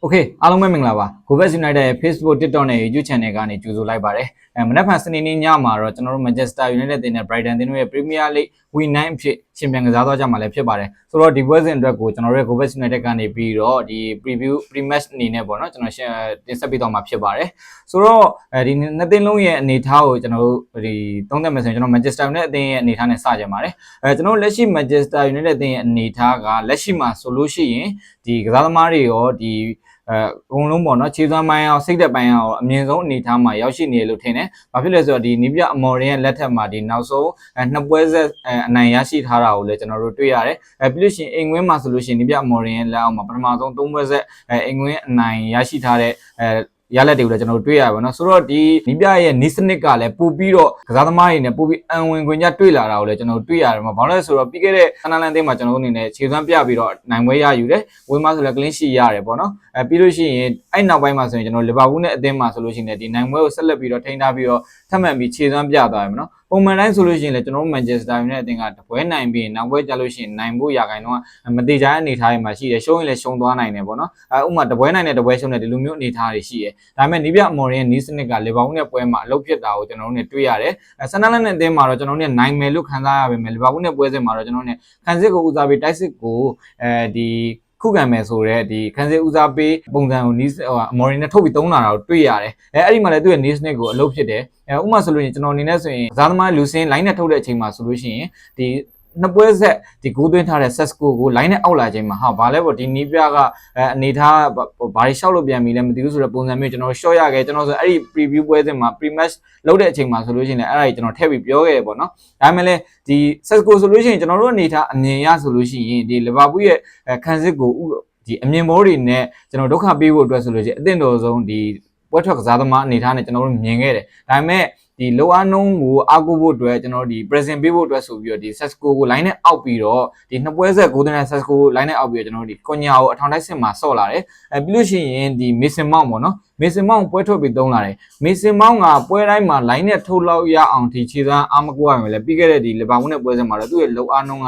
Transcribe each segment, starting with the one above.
โอเคအားလုံးပဲမင်္ဂလာပါ Govet United ရဲ့ Facebook TikTok နဲ့ YouTube Channel ကနေကြိုဆိုလိုက်ပါတယ် အဲမနက်ဖြန်စနေနေ့ညမှာတော့ကျွန်တော်တို့ Manchester United တင်တဲ့ Brighton တင်တို့ရဲ့ Premier League Week 9အဖြစ်ရှင်ပြန်ကစားသွားကြမှာလည်းဖြစ်ပါတယ်ဆိုတော့ဒီပွဲစဉ်အတွက်ကိုကျွန်တော်တို့ရဲ့ Govet United ကနေပြီးတော့ဒီ preview pre-match အနေနဲ့ပေါ့နော်ကျွန်တော်ရှင်းတင်ဆက်ပေးသွားမှာဖြစ်ပါတယ်ဆိုတော့အဲဒီနှစ်သင်းလုံးရဲ့အနေအထားကိုကျွန်တော်တို့ဒီသုံးသပ်မယ်ဆိုရင်ကျွန်တော် Manchester United အသင်းရဲ့အနေအထားနဲ့စကြပါတယ်အဲကျွန်တော်တို့လက်ရှိ Manchester United အသင်းရဲ့အနေအထားကလက်ရှိမှာဆိုလို့ရှိရင်ဒီကစားသမားတွေရောဒီ အဲအကုန်လုံးပေါ့နော်ခြေစွမ်းပိုင်းအောင်စိတ်သက်ပိုင်းအောင်အမြင့်ဆုံးအနေအထားမှာရောက်ရှိနေတယ်လို့ထင်တယ်။ဘာဖြစ်လဲဆိုတော့ဒီနီးပြအမော်ရင်ရဲ့လက်ထက်မှာဒီနောက်ဆုံးအဲနှစ်ပွဲဆက်အဲအနိုင်ရရှိထားတာကိုလည်းကျွန်တော်တို့တွေ့ရတယ်။အဲပြီးလို့ရှိရင်အိမ်ဝင်းမှာဆိုလို့ရှိရင်နီးပြအမော်ရင်ရဲ့လက်အောက်မှာပထမဆုံးသုံးပွဲဆက်အဲအိမ်ဝင်းအနိုင်ရရှိထားတဲ့အဲ ရလက်တွေကိုလည်းကျွန်တော်တို့တွေ့ရပါတော့ဆိုတော့ဒီနီးပြရဲ့နီးစနစ်ကလည်းပို့ပြီးတော့ကစားသမားတွေနဲ့ပို့ပြီးအံဝင်ခွင့်ကြတွေ့လာတာကိုလည်းကျွန်တော်တို့တွေ့ရတယ်မှာဘာလို့လဲဆိုတော့ပြီးခဲ့တဲ့ဆန်နလန်တင်းမှာကျွန်တော်တို့အနေနဲ့ခြေစွမ်းပြပြီးတော့နိုင်ပွဲရယူတယ်ဝင်းမဆိုလည်း clean sheet ရတယ်ပေါ့နော်အဲပြီးလို့ရှိရင်အဲ့နောက်ပိုင်းမှာဆိုရင်ကျွန်တော်လီဗာပူးနဲ့အသင်းမှာဆိုလို့ရှိရင်ဒီနိုင်ပွဲကိုဆက်လက်ပြီးတော့ထိန်းထားပြီးတော့ထပ်မံပြီးခြေစွမ်းပြသွားရမယ်နော်ပုံမှန်တိုင်းဆိုလို့ရှိရင်လည်းကျွန်တော်တို့ Manchester United အသင်းကတပွဲနိုင်ပြီးနောက်ပွဲကြလို့ရှိရင်နိုင်ဖို့ရာခိုင်တော့မတိကျတဲ့အနေအထားတွေမှာရှိတယ်ရှုံးရင်လည်းရှုံးသွားနိုင်တယ်ပေါ့နော်အဲဥပမာတပွဲနိုင်တဲ့တပွဲရှုံးတဲ့ဒီလိုမျိုးအနေအထားတွေရှိတယ်ဒါပေမဲ့နီးပြအမော်ရင်နီးစနစ်ကလီဗာပူးနဲ့ပွဲမှာအလုပ်ဖြစ်တာကိုကျွန်တော်တို့ ਨੇ တွေ့ရတယ်အဲဆန်နလန်နဲ့အသင်းမှာတော့ကျွန်တော်တို့ ਨੇ နိုင်မယ်လို့ခံစားရပါမယ်လီဗာပူးနဲ့ပွဲစဉ်မှာတော့ကျွန်တော်တို့ ਨੇ ခံစစ်ကိုဦးစားပေးတိုက်စစ်ကိုအဲဒီ ခုခံမယ်ဆိုတော့ဒီခန်းစစ်ဦးစားပေးပုံစံကိုနီးဟိုအမော်ရီနဲ့ထုတ်ပြီးသုံးလာတာကိုတွေ့ရတယ်အဲအဲ့ဒီမှာလည်းသူ့ရဲ့ niche snake ကိုအလုပ်ဖြစ်တယ်အဲဥပမာဆိုလို့ရင်ကျွန်တော်အနေနဲ့ဆိုရင်ကစားသမားလူစင်း line နဲ့ထုတ်တဲ့အချိန်မှာဆိုလို့ရှိရင်ဒီ နှစ်ပွဲဆက်ဒီဂိုးသွင်းထားတဲ့ set score ကို line နဲ့အောက်လာချိန်မှာဟာဘာလဲပေါ့ဒီနီးပြကအဲအနေထားဘာတွေရှောက်လို့ပြန်ပြီလဲမသိဘူးဆိုတော့ပုံစံမျိုးကျွန်တော် short ရခဲ့ကျွန်တော်ဆိုအဲ့ဒီ preview ပွဲစဉ်မှာ pre match လုပ်တဲ့အချိန်မှာဆိုလို့ရှိရင်လည်းအဲ့ဒါကြီးကျွန်တော်ထည့်ပြီးပြောခဲ့ရပေါ့နော်ဒါပေမဲ့လည်းဒီ set score ဆိုလို့ရှိရင်ကျွန်တော်တို့အနေထားအမြင်ရဆိုလို့ရှိရင်ဒီ Liverpool ရဲ့ခန်းစစ်ကိုဒီအမြင်ဘောတွေနဲ့ကျွန်တော်ဒုက္ခပေးဖို့အတွက်ဆိုလို့ရှိရင်အသင့်တော်ဆုံးဒီပွဲထွက်ကစားသမားအနေထားနဲ့ကျွန်တော်တို့မြင်ခဲ့တယ်ဒါပေမဲ့ ဒီလောအားနှုံးကိုအားကိုးဖို့အတွက်ကျွန်တော်ဒီ present ပေးဖို့အတွက်ဆိုပြီးတော့ဒီ Sesco ကို line နဲ့အောက်ပြီးတော့ဒီနှစ်ပွဲဆက် golden Sesco ကို line နဲ့အောက်ပြီးတော့ကျွန်တော်တို့ဒီကွန်ညာကိုအထောင်တိုက်စစ်မှာဆော့လာတယ်အဲပြီးလို့ရှိရင်ဒီ Mason Mount ပေါ့နော် Mason Mount ပွဲထွက်ပြီးသုံးလာတယ် Mason Mount ကပွဲတိုင်းမှာ line နဲ့ထုတ်လောက်ရအောင်ဒီခြေသားအားမကွာရမယ်လေပြီးခဲ့တဲ့ဒီလီဗာပူးနဲ့ပွဲစဉ်မှာတော့သူ့ရဲ့လောအားနှုံးက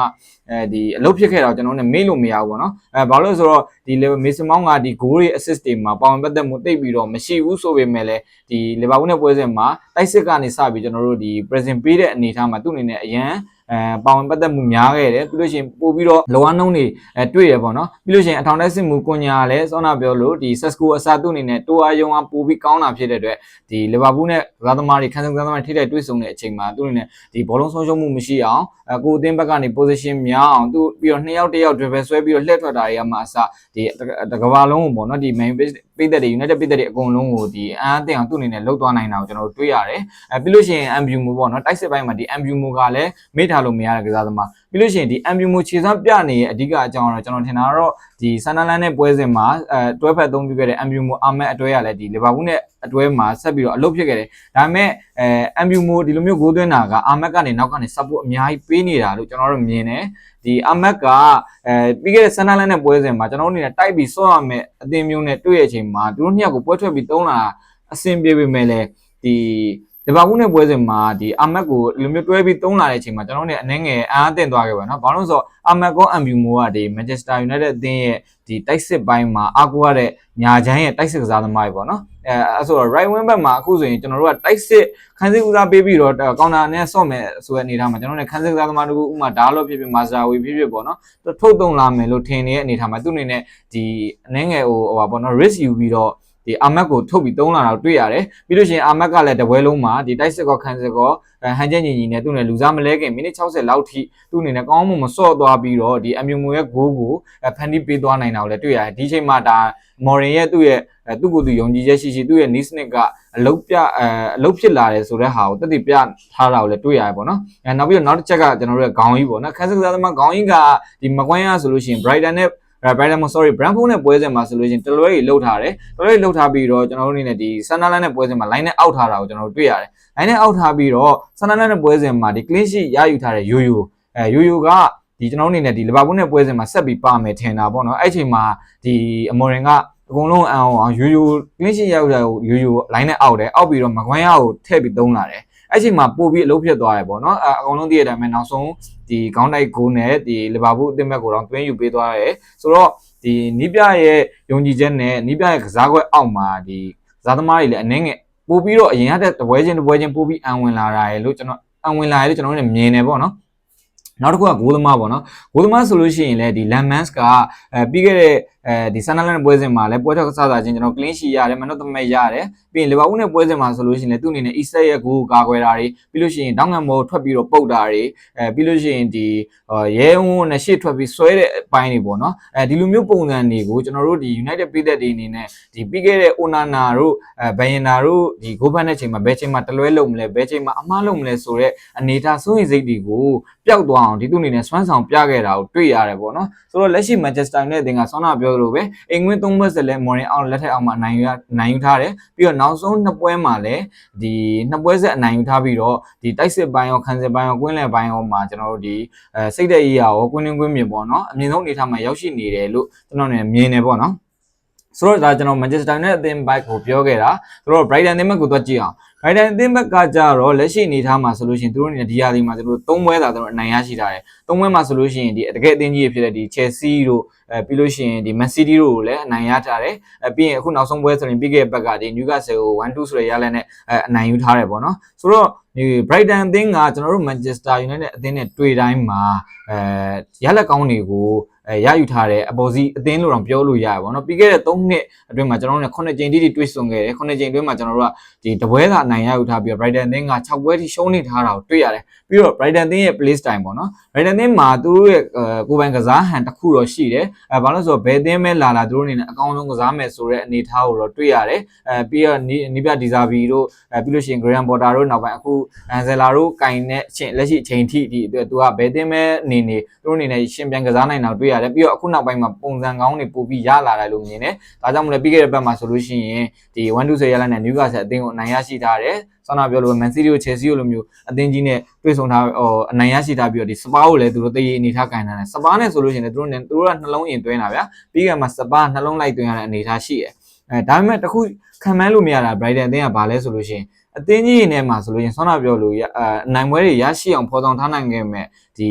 အဲဒီအလုပ်ဖြစ်ခဲ့တာကိုကျွန်တော်တို့မေ့လို့မရဘူးပေါ့နော်အဲဘာလို့လဲဆိုတော့ဒီ Mason Mount ကဒီ goal တွေ assist တွေမှာပါဝင်ပတ်သက်မှုတိတ်ပြီးတော့မရှိဘူးဆိုပေမဲ့လည်းဒီလီဗာပူးနဲ့ပွဲစဉ်မှာတိုက်စစ်ကနေစပြီးကျွန်တော်တို့ဒီ present ပေးတဲ့အနေအထားမှာသူ့အနေနဲ့အရန် အဲပါဝင်ပတ်သက်မှုများခဲ့တယ်ပြီးလို့ရှိရင်ပို့ပြီးတော့လောအားနှုံးတွေအဲတွေ့ရပေါ့နော်ပြီးလို့ရှိရင်အထောင်တက်စစ်မှုကွန်ညာလည်းစောနာပြောလို့ဒီ Sesco အစားသူ့အနေနဲ့တိုးအားယုံအားပို့ပြီးကောင်းတာဖြစ်တဲ့အတွက်ဒီလီဗာပူးနဲ့ကစားသမားတွေခန်းဆောင်ကစားသမားတွေထိတဲ့တွေ့ဆုံတဲ့အချိန်မှာသူ့အနေနဲ့ဒီဘောလုံးဆုံးရှုံးမှုမရှိအောင်အကိုအသင်းဘက်ကနေ position များအောင်သူပြီးတော့နှစ်ယောက်တစ်ယောက် dribble ဆွဲပြီးတော့လှည့်ထွက်တာတွေကမှအစဒီတကဘာလုံးကိုပေါ့နော်ဒီ main ပိသက်တွေ United ပိသက်တွေအကုန်လုံးကိုဒီအားအသင်းအောင်သူ့အနေနဲ့လှုပ်သွားနိုင်တာကိုကျွန်တော်တို့တွေ့ရတယ်အဲပြီးလို့ရှိရင် MBU ပေါ့နော်တိုက်စစ်ပိုင်းမှာဒီ MBU ကလည်းမေ့ထားလို့မရတဲ့ကစားသမားပြီးလို့ရှိရင်ဒီ MBU ခြေစွမ်းပြနေရဲ့အဓိကအကြောင်းကတော့ကျွန်တော်ထင်တာကတော့ဒီဆန်နလန်နဲ့ပွဲစဉ်မှာအဲတွဲဖက်အသုံးပြုခဲ့တဲ့ MBU အာမက်အတွဲရလဲဒီလီဗာပူးနဲ့အတွဲမှာဆက်ပြီးတော့အလုပ်ဖြစ်ခဲ့တယ်ဒါပေမဲ့အဲ MBU ဒီလိုမျိုးဂိုးသွင်းတာကအာမက်ကနေနောက်ကနေ support အများကြီးပေးနေတာလို့ကျွန်တော်တို့မြင်တယ်ဒီအမက်ကအဲပြီးခဲ့တဲ့ဆန်နလန်နဲ့ပွဲစဉ်မှာကျွန်တော်တို့အနေနဲ့တိုက်ပြီးဆော့ရမယ်အသင်းမျိုးနဲ့တွေ့ရတဲ့အချိန်မှာသူတို့နှစ်ယောက်ကိုပွဲထွက်ပြီးသုံးလာအဆင်ပြေပေမဲ့လည်းဒီ ဒီဘာဘူးနဲ့ပွဲစဉ်မှာဒီအမက်ကိုလိုမျိုးတွဲပြီးသုံးလာတဲ့အချိန်မှာကျွန်တော်တို့အနေငယ်အားအသင့်သွားခဲ့ပါတော့။ဘာလို့လဲဆိုတော့အမက်ကောအမ်ဘီမိုကဒီ Manchester United အသင်းရဲ့ဒီတိုက်စစ်ပိုင်းမှာအားကိုးရတဲ့ညာချမ်းရဲ့တိုက်စစ်ကစားသမားတွေပေါ့နော်။အဲအဲဆိုတော့ right wing back မှာအခုဆိုရင်ကျွန်တော်တို့ကတိုက်စစ်ခန်းစစ်ဦးစားပေးပြီးတော့ကောင်တာနဲ့ဆော့မယ်ဆိုတဲ့အနေထားမှာကျွန်တော်တို့လည်းခန်းစစ်ကစားသမားတို့ဥမာဒါလို့ဖြစ်ဖြစ်မာဇာဝီဖြစ်ဖြစ်ပေါ့နော်။ထုတ်သုံးလာမယ်လို့ထင်နေတဲ့အနေထားမှာသူ့အနေနဲ့ဒီအနေငယ်ဟိုဟိုပါပေါ့နော် risk ယူပြီးတော့ ဒီအာမက်ကိုထုတ်ပြီးသုံးလာတာကိုတွေ့ရတယ်ပြီးလို့ရှိရင်အာမက်ကလည်းတပွဲလုံးမှာဒီတိုက်စစ်ကောခန်းစစ်ကောဟန်ချက်ညီညီနဲ့သူ့နဲ့လူစားမလဲခင်မိနစ်60လောက်ထိသူ့အနေနဲ့ကောင်းမှုမစော့သွားပြီးတော့ဒီအမြူမူရဲ့ဂိုးကိုဖန်တီးပေးသွားနိုင်တာကိုလည်းတွေ့ရတယ်ဒီချိန်မှာဒါမော်ရင်ရဲ့သူ့ရဲ့သူ့ကိုယ်သူယုံကြည်ချက်ရှိရှိသူ့ရဲ့ niche nick ကအလုတ်ပြအအလုတ်ဖြစ်လာတယ်ဆိုတဲ့ဟာကိုတက်တည်ပြထားတာကိုလည်းတွေ့ရတယ်ပေါ့နော်အဲနောက်ပြီးတော့နောက်တစ်ချက်ကကျွန်တော်တို့ရဲ့ခေါင်းကြီးပေါ့နော်ခန်းစစ်ကစားသမားခေါင်းကြီးကဒီမကွမ်းရဆိုလို့ရှိရင် Brighton နဲ့ Brighton မ sorry Brentford နဲ့ပွဲစဉ်မှာဆိုလို့ရှိရင်တလွဲကြီးလှုပ်ထားတယ်တလွဲကြီးလှုပ်ထားပြီးတော့ကျွန်တော်တို့အနေနဲ့ဒီ Sunderland နဲ့ပွဲစဉ်မှာ line နဲ့အောက်ထားတာကိုကျွန်တော်တို့တွေ့ရတယ် line နဲ့အောက်ထားပြီးတော့ Sunderland နဲ့ပွဲစဉ်မှာဒီ clean sheet ရယူထားတဲ့ Yoyo အဲ Yoyo ကဒီကျွန်တော်တို့အနေနဲ့ဒီ Liverpool နဲ့ပွဲစဉ်မှာဆက်ပြီးပါမယ်ထင်တာပေါ့နော်အဲ့ချိန်မှာဒီ Amorin ကအကုန်လုံးအောင်အောင် Yoyo clean sheet ရယူထားတဲ့ Yoyo line နဲ့အောက်တယ်အောက်ပြီးတော့မကွမ်းရကိုထည့်ပြီးသုံးလာတယ် အဲ့ချိန်မှာပို့ပြီးအလုပ်ဖြစ်သွားတယ်ပေါ့နော်အအကောင်လုံးသိရတဲ့အတိုင်းပဲနောက်ဆုံးဒီခေါင်းတိုက်ဂိုးနဲ့ဒီလီဗာပူးအသင်းဘက်ကိုတော့တွင်းယူပေးသွားတယ်ဆိုတော့ဒီနီးပြရဲ့ယုံကြည်ချက်နဲ့နီးပြရဲ့ကစားကွက်အောက်မှာဒီကစားသမားတွေလည်းအနှင်းငယ်ပို့ပြီးတော့အရင်ကတည်းကတပွဲချင်းတပွဲချင်းပို့ပြီးအံဝင်လာတာရယ်လို့ကျွန်တော်အံဝင်လာရယ်လို့ကျွန်တော်တို့လည်းမြင်နေပေါ့နော်နောက်တစ်ခုကဂိုးသမားပေါ့နော်ဂိုးသမားဆိုလို့ရှိရင်လည်းဒီ Lamans ကအဲပြီးခဲ့တဲ့ အဲဒီဆန်နလန်ပွဲစဉ်မှာလည်းပွဲထွက်ကစားတာချင်းကျွန်တော် clean sheet ရတယ်မနော့သမက်ရတယ်ပြီးရင်လီဗာပူးနဲ့ပွဲစဉ်မှာဆိုလို့ရှိရင်လည်းသူ့အနေနဲ့ Isak ရဲ့ဂိုးကိုကာကွယ်တာတွေပြီးလို့ရှိရင်တောင်းငံဘောထွက်ပြီးတော့ပုတ်တာတွေအဲပြီးလို့ရှိရင်ဒီရဲဝန်းနဲ့ရှေ့ထွက်ပြီးဆွဲတဲ့အပိုင်းတွေပေါ့နော်အဲဒီလိုမျိုးပုံစံတွေကိုကျွန်တော်တို့ဒီ United ပြည်သက်တွေအနေနဲ့ဒီပြီးခဲ့တဲ့ Onana တို့အဲဘယင်နာတို့ဒီဂိုးဖန်တဲ့ချိန်မှာဘယ်ချိန်မှာတလွဲလုံးမလဲဘယ်ချိန်မှာအမှားလုံးမလဲဆိုတော့အနေထားစိုးရိမ်စိတ်တွေကိုပျောက်သွားအောင်ဒီသူအနေနဲ့စွမ်းဆောင်ပြခဲ့တာကိုတွေ့ရတယ်ပေါ့နော်ဆိုတော့လက်ရှိ Manchester United အသင်းကဆောနာပြောသလိုပဲအိမ်ငွေသုံးဘက်စလည်းမော်ရင်အောင်လက်ထက်အောင်မှာအနိုင်ယူနိုင်ယူထားတယ်ပြီးတော့နောက်ဆုံးနှစ်ပွဲမှာလည်းဒီနှစ်ပွဲဆက်အနိုင်ယူထားပြီးတော့ဒီတိုက်စစ်ပိုင်းရောခန်းစစ်ပိုင်းရောကွင်းလယ်ပိုင်းရောမှာကျွန်တော်တို့ဒီအဲစိတ်တဲ့ရေးရောကွင်းတွင်းကွင်းမြင်ပေါ့နော်အမြင့်ဆုံးအနေထားမှာရောက်ရှိနေတယ်လို့ကျွန်တော်လည်းမြင်နေပေါ့နော် ဆိုတော့ဒါကျွန်တော် Manchester United အသင်းဘက်ကိုပြောခဲ့တာသူတို့ Brighton အသင်းဘက်ကိုသွားကြည့်အောင် Brighton အသင်းဘက်ကကြတော့လက်ရှိအနေထားမှာဆိုလို့ရှိရင်သူတို့အနေနဲ့ဒီရာသီမှာသူတို့၃ပွဲသာသူတို့အနိုင်ရရှိထားတယ်၃ပွဲမှာဆိုလို့ရှိရင်ဒီတကယ်အသင်းကြီးဖြစ်တဲ့ဒီ Chelsea တို့အဲပြီးလို့ရှိရင်ဒီ Man City တို့ကိုလည်းအနိုင်ရထားတယ်အဲပြီးရင်အခုနောက်ဆုံးပွဲဆိုရင်ပြီးခဲ့တဲ့ဘက်ကဒီ Newcastle ကို1-2ဆိုတဲ့ရလဒ်နဲ့အဲအနိုင်ယူထားတယ်ပေါ့နော်ဆိုတော့ဒီ Brighton အသင်းကကျွန်တော်တို့ Manchester United အသင်းနဲ့တွေ့တိုင်းမှာအဲရလက်ကောင်းတွေကို အဲရယူထားတဲ့အပေါ်စီအသင်းလို့တော့ပြောလို့ရတယ်ပေါ့နော်ပြီးခဲ့တဲ့3နှစ်အတွင်းမှာကျွန်တော်တို့နဲ့9ကြိမ်တိတိတွေ့ဆုံခဲ့တယ်9ကြိမ်အတွင်းမှာကျွန်တော်တို့ကဒီတပွဲသာအနိုင်ရယူထားပြီးတော့ Brighton အသင်းက6ပွဲထိရှုံးနေထားတာကိုတွေ့ရတယ်ပြီးတော့ Brighton အသင်းရဲ့ play style ပေါ့နော် Brighton အသင်းမှာသူတို့ရဲ့ကိုယ်ပိုင်ကစားဟန်တစ်ခုတော့ရှိတယ်အဲဘာလို့လဲဆိုတော့ဘယ်အသင်းပဲလာလာသူတို့အနေနဲ့အကောင်းဆုံးကစားမယ်ဆိုတဲ့အနေအထားကိုတော့တွေ့ရတယ်အဲပြီးတော့နီးပြဒီဇာဘီတို့အဲပြီးလို့ရှိရင် Graham Potter တို့နောက်ပိုင်းအခု Anzela တို့ကင်တဲ့အချိန်လက်ရှိအချိန်ထိဒီသူကဘယ်အသင်းပဲနေနေသူတို့အနေနဲ့ရှင်ပြန်ကစားနိုင်တာတွေ့ရတယ်ပြီးတော့အခုနောက်ပိုင်းမှာပုံစံကောင်းတွေပို့ပြီးရလာတယ်လို့မြင်တယ်ဒါကြောင့်မလဲပြီးခဲ့တဲ့ဘက်မှာဆိုလို့ရှိရင်ဒီ1-2ဆယ်ရလနဲ့ Newcastle အသင်းကိုအနိုင်ရရှိထားတယ်ဆောနာပြောလို့ Man City ကို Chelsea ကိုလိုမျိုးအသင်းကြီးနဲ့တွေ့ဆုံထားဟိုအနိုင်ရရှိထားပြီးတော့ဒီ Spa ကိုလည်းသူတို့တည်ရအနေထားကင်ထားတယ် Spa နဲ့ဆိုလို့ရှိရင်လည်းသူတို့နဲ့သူတို့ကနှလုံးရင်သွင်းတာဗျာပြီးကမှ Spa နှလုံးလိုက်သွင်းရတဲ့အနေထားရှိတယ်အဲဒါပေမဲ့တခုခံမှန်းလို့မရတာ Brighton အသင်းကဘာလဲဆိုလို့ရှိရင်အသင်းကြီးနေမှာဆိုလို့ရင်ဆောနာပြောလို့အနိုင်ပွဲတွေရရှိအောင်ဖော်ဆောင်ထားနိုင်ခဲ့မဲ့ဒီ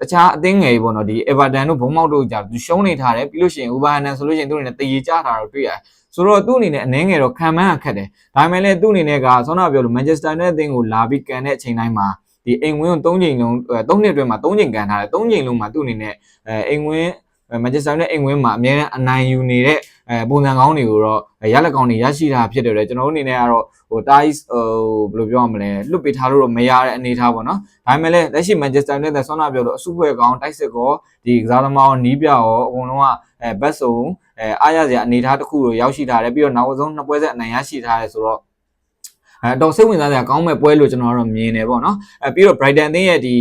တခြားအသင်းငယ်ကြီးပေါ့နော်ဒီ Everton တို့ဘုံမောက်တို့ကြာသူရှုံးနေထားတယ်ပြီးလို့ရှိရင် Uberhanen ဆိုလို့ရှိရင်သူတို့နဲ့တည်ရကြတာတော့တွေ့ရတယ်ဆိုတော့သူ့အနေနဲ့အနှဲငယ်တော့ခံမှန်းရခက်တယ်ဒါပေမဲ့လည်းသူ့အနေနဲ့ကဆောနာပြောလို့ Manchester United အသင်းကိုလာပြီးကန်တဲ့အချိန်တိုင်းမှာဒီအိမ်ဝင်းကို၃ချိန်လုံး၃နှစ်အတွင်းမှာ၃ချိန်ကန်ထားတယ်၃ချိန်လုံးမှာသူ့အနေနဲ့အဲအိမ်ဝင်း မန်ချက်စတာနဲ့အိမ်ဝင်းမှာအများနဲ့အနိုင်ယူနေတဲ့အဲပုံစံကောင်းတွေကိုတော့ရလက်ကောင်းတွေရရှိတာဖြစ်တယ်လေကျွန်တော်တို့အနေနဲ့ကတော့ဟို ties ဟိုဘယ်လိုပြောရမလဲလွတ်ပေးထားလို့တော့မရတဲ့အနေအထားပေါ့နော်ဒါပေမဲ့လည်းလက်ရှိ Manchester United ဆောနာပြောလို့အစုဖွဲ့ကောင်းတိုက်စစ်ကောဒီကစားသမားရောနီးပြရောအကုန်လုံးကအဲဘတ်စုံအဲအားရစရာအနေအထားတစ်ခုကိုရောက်ရှိထားတယ်ပြီးတော့နောက်ဆုံးနှစ်ပွဲဆက်အနိုင်ရရှိထားတယ်ဆိုတော့ အဲတော့စိတ်ဝင်စားစရာကောင်းမဲ့ပွဲလို့ကျွန်တော်ကတော့မြင်တယ်ပေါ့နော်အဲပြီးတော့ Brighton အသင်းရဲ့ဒီ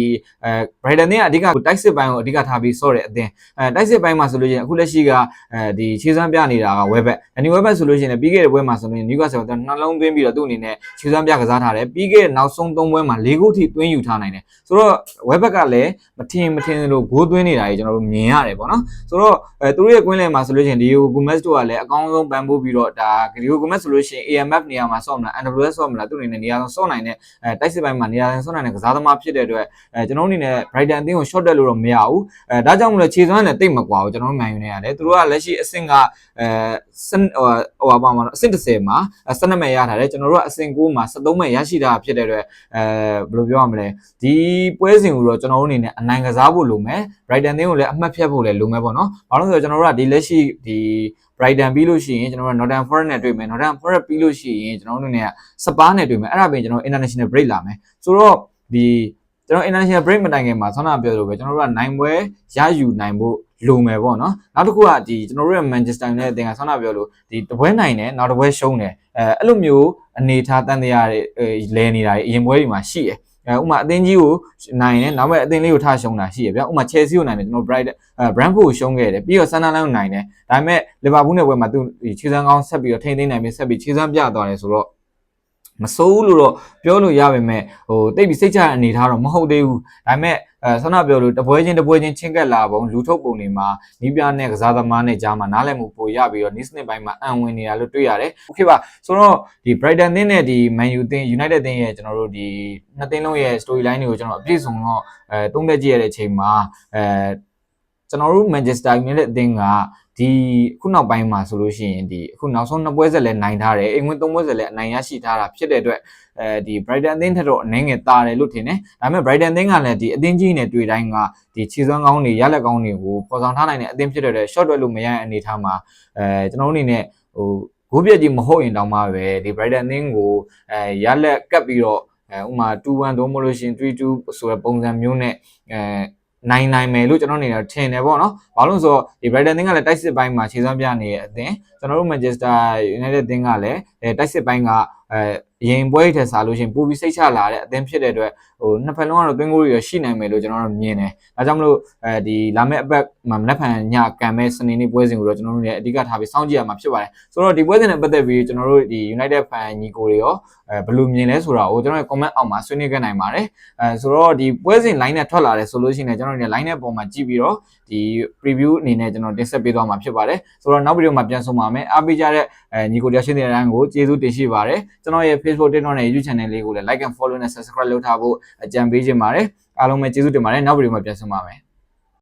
အဲ Brighton အသင်းကအဓိကတိုက်စစ်ပိုင်းကိုအဓိကထားပြီးဆော့တဲ့အသင်းအဲတိုက်စစ်ပိုင်းမှာဆိုလို့ရှိရင်အခုလက်ရှိကအဲဒီခြေစွမ်းပြနေတာက Webet အနီ Webet ဆိုလို့ရှိရင်ပြီးခဲ့တဲ့ပွဲမှာဆိုရင် Newcastle ကနှလုံးသွင်းပြီးတော့သူ့အနေနဲ့ခြေစွမ်းပြကစားထားတယ်ပြီးခဲ့တဲ့နောက်ဆုံး၃ပွဲမှာ၄ဂိုးထိသွင်းယူထားနိုင်တယ်ဆိုတော့ Webet ကလည်းမထင်မထင်လို့ဂိုးသွင်းနေတာကြီးကျွန်တော်တို့မြင်ရတယ်ပေါ့နော်ဆိုတော့အဲသူတို့ရဲ့ကွင်းလယ်မှာဆိုလို့ရှိရင် Diego Gomez တို့ကလည်းအကောင်းဆုံးပန်ပိုးပြီးတော့ဒါ Diego Gomez ဆိုလို့ရှိရင် AMF နေရာမှာဆော့မလား NWS ဆော့မလားသူ့အနေနဲ့နေရာဆုံးဆော့နိုင်တဲ့အဲတိုက်စစ်ပိုင်းမှာနေရာဆုံးဆော့နိုင်တဲ့ကစားသမားဖြစ်တဲ့အတွက်အဲကျွန်တော်တို့အနေနဲ့ Brighton အသင်းကို short တက်လို့တော့မရဘူးအဲဒါကြောင့်မလို့ခြေစွမ်းနဲ့တိတ်မကွာဘူးကျွန်တော်တို့မှန်ယူနေရတယ်သူတို့ကလက်ရှိအဆင့်ကအဲစဟိုဟိုပါမှာအဆင့်30မှာ12မဲ့ရထားတယ်ကျွန်တော်တို့ကအဆင့်9မှာ73မဲ့ရရှိတာဖြစ်တဲ့အတွက်အဲဘယ်လိုပြောရမလဲဒီပွဲစဉ်ကိုတော့ကျွန်တော်တို့အနေနဲ့အနိုင်ကစားဖို့လိုမယ် Brighton အသင်းကိုလည်းအမှတ်ဖြတ်ဖို့လည်းလိုမယ်ပေါ့နော်ဘာလို့လဲဆိုတော့ကျွန်တော်တို့ကဒီလက်ရှိဒီ Brighton ပြီးလို့ရှိရင်ကျွန်တော်တို့ Northern Forest နဲ့တွေ့မယ် Northern Forest ပြီးလို့ရှိရင်ကျွန်တော်တို့အနေနဲ့စပါးနဲ့တွေ့မယ်အဲ့ဒါပြင်ကျွန်တော် international break လာမယ်ဆိုတော့ဒီကျွန်တော် international break မတိုင်ခင်မှာဆောင်းနာပြောလို့ပဲကျွန်တော်တို့ကနိုင်ပွဲရယူနိုင်ဖို့လိုမယ်ပေါ့နော်နောက်တစ်ခုကဒီကျွန်တော်တို့ရဲ့ Manchester United အသင်းကဆောင်းနာပြောလို့ဒီတပွဲနိုင်တယ်နောက်တပွဲရှုံးတယ်အဲအဲ့လိုမျိုးအနေထားတန်တရားတွေလဲနေတာတွေအရင်ပွဲတွေမှာရှိတယ်အဲ ဥမာအသင်းကြီးကိုနိုင်တယ်နောက်မဲ့အသင်းလေးကိုထားရှုံးတာရှိရဗျာဥမာ Chelsea ကိုနိုင်တယ်ကျွန်တော် Bright အဲ Brentford ကိုရှုံးခဲ့တယ်ပြီးတော့ Sunderland ကိုနိုင်တယ်ဒါပေမဲ့ Liverpool နဲ့ပွဲမှာသူခြေစမ်းကောင်းဆက်ပြီးတော့ထိန်းသိမ်းနိုင်ပြီးဆက်ပြီးခြေစမ်းပြသွားတယ်ဆိုတော့ မစိုးလို့တော့ပြောလို့ရပါမယ်ဟိုတိတ်ပြီးစိတ်ချရအနေထားတော့မဟုတ်သေးဘူးဒါပေမဲ့အဲဆန္ဒပြောလို့တပွဲချင်းတပွဲချင်းချင်းကက်လာပုံလူထုတ်ပုံတွေမှာနီးပြနဲ့ကစားသမားနဲ့ကြားမှာနားလည်မှုပိုရပြီးတော့ Nice နှစ်ပိုင်းမှာအံဝင်နေတာလို့တွေ့ရတယ်။ Okay ပါဆိုတော့ဒီ Brighton သင်းနဲ့ဒီ Man U သင်း United သင်းရဲ့ကျွန်တော်တို့ဒီနှစ်သင်းလုံးရဲ့ story line တွေကိုကျွန်တော်အပြည့်စုံတော့အဲသုံးသက်ကြည့်ရတဲ့အချိန်မှာအဲကျွန်တော်တို့ Manchester United အသင်းက ဒီဒီခုနောက်ပိုင်းမှာဆိုလို့ရှိရင်ဒီအခုနောက်ဆုံးနှစ်ပွဲဆက်လဲနိုင်ထားတယ်အင်္ဂွန်းသုံးပွဲဆက်လဲအနိုင်ရရှိထားတာဖြစ်တဲ့အတွက်အဲဒီ Brighton အသင်းထက်တော့အနည်းငယ်တာတယ်လို့ထင်တယ်ဒါပေမဲ့ Brighton အသင်းကလည်းဒီအသင်းကြီးနဲ့တွေ့တိုင်းကဒီခြေစွမ်းကောင်းတွေရလက်ကောင်းတွေကိုပေါ်ဆောင်ထားနိုင်တဲ့အသင်းဖြစ်တဲ့အတွက် short တွက်လို့မရတဲ့အနေအထားမှာအဲကျွန်တော်တို့အနေနဲ့ဟိုဂိုးပြက်ကြီးမဟုတ်ရင်တောင်မှပဲဒီ Brighton အသင်းကိုအဲရလက်ကပ်ပြီးတော့အဲဥမာ2-1တော့မလို့ရှိရင်3-2ဆိုတဲ့ပုံစံမျိုးနဲ့အဲ နိုင်နိုင်မယ်လို့ကျွန်တော်အနေနဲ့ထင်တယ်ပေါ့နော်။ဘာလို့လဲဆိုတော့ဒီ Brighton အသင်းကလည်းတိုက်စစ်ပိုင်းမှာခြေစွမ်းပြနေတဲ့အသင်းကျွန်တော်တို့ Manchester United အသင်းကလည်းအဲတိုက်စစ်ပိုင်းကအဲအရင်ပွဲထက်စားလို့ရှိရင်ပိုပြီးစိတ်ချလာတဲ့အသင်းဖြစ်တဲ့အတွက်ဟိုနှစ်ဖက်လုံးကတော့သွင်းကိုရရှိနိုင်မယ်လို့ကျွန်တော်တို့မြင်တယ်။ဒါကြောင့်မလို့အဲဒီလာမယ့်အပတ်မှာမနက်ဖြန်ညကံမဲ့စနေနေ့ပွဲစဉ်ကိုတော့ကျွန်တော်တို့လည်းအဓိကထားပြီးစောင့်ကြည့်ရမှာဖြစ်ပါတယ်။ဆိုတော့ဒီပွဲစဉ်နဲ့ပတ်သက်ပြီးကျွန်တော်တို့ဒီ United fan ညီကိုတွေရောအဲဘယ်လိုမြင်လဲဆိုတာကိုကျွန်တော်ရဲ့ comment အောက်မှာဆွေးနွေးခဲ့နိုင်ပါတယ်။အဲဆိုတော့ဒီပွဲစဉ် line နဲ့ထွက်လာတယ်ဆိုလို့ရှိရင်ကျွန်တော်တို့ line နဲ့ပုံမှာကြည့်ပြီးတော့ဒီ preview အနေနဲ့ကျွန်တော်တင်ဆက်ပေးသွားမှာဖြစ်ပါတယ်။ဆိုတော့နောက်ဗီဒီယိုမှာပြန်ဆုံပါမယ်။အားပေးကြတဲ့အဲညီကိုတရားရှင်းတဲ့အတိုင်းကိုကျေးဇူးတင်ရှိပါတယ်။ကျွန်တော်ရဲ့ Facebook TikTok နဲ့ YouTube channel လေးကိုလည်း like and follow နဲ့ subscribe လုပ်ထားဖို့အကြံပေးချင်ပါတယ်။အားလုံးပဲကျေးဇူးတင်ပါတယ်။နောက်ဗီဒီယိုမှာပြန်ဆုံပါမယ်။